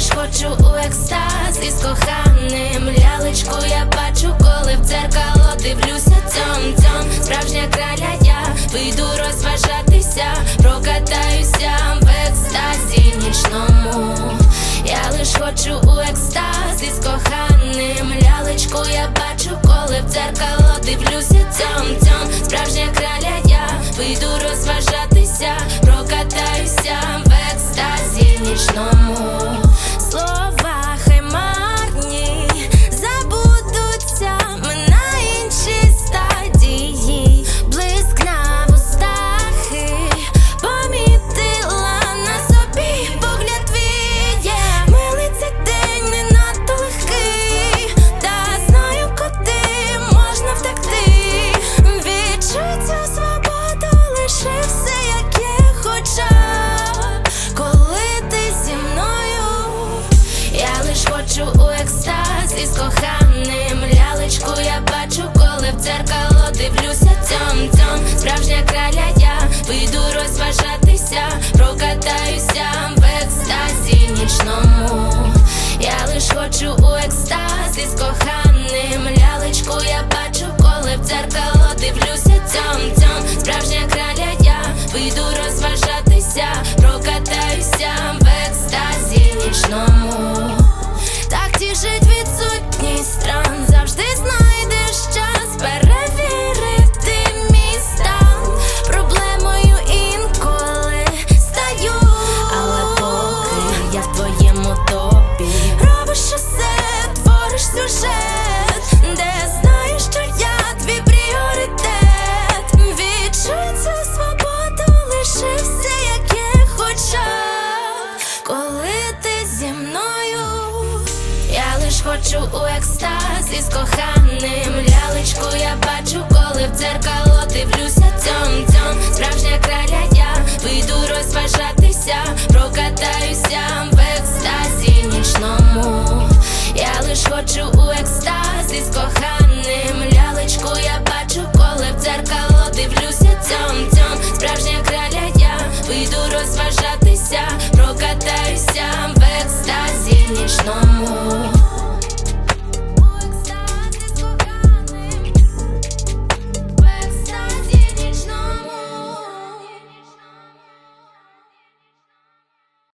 лиш хочу у екстаз із коханим. Лялечку я бачу, коли в дзеркало дивлюся. Цьом цьом Справжня краля я вийду розважатися, прокатаюся в екстазі нічному. Я лиш хочу у екстаз із коханим. Лялечку я бачу, коли в дзеркало дивлюся. Цьом цьом Справжня краля я вийду розважатися, прокатаюся в екстазі нічному. по-нічному, так тішить. хочу у екстаз із коханим лялечку, я бачу.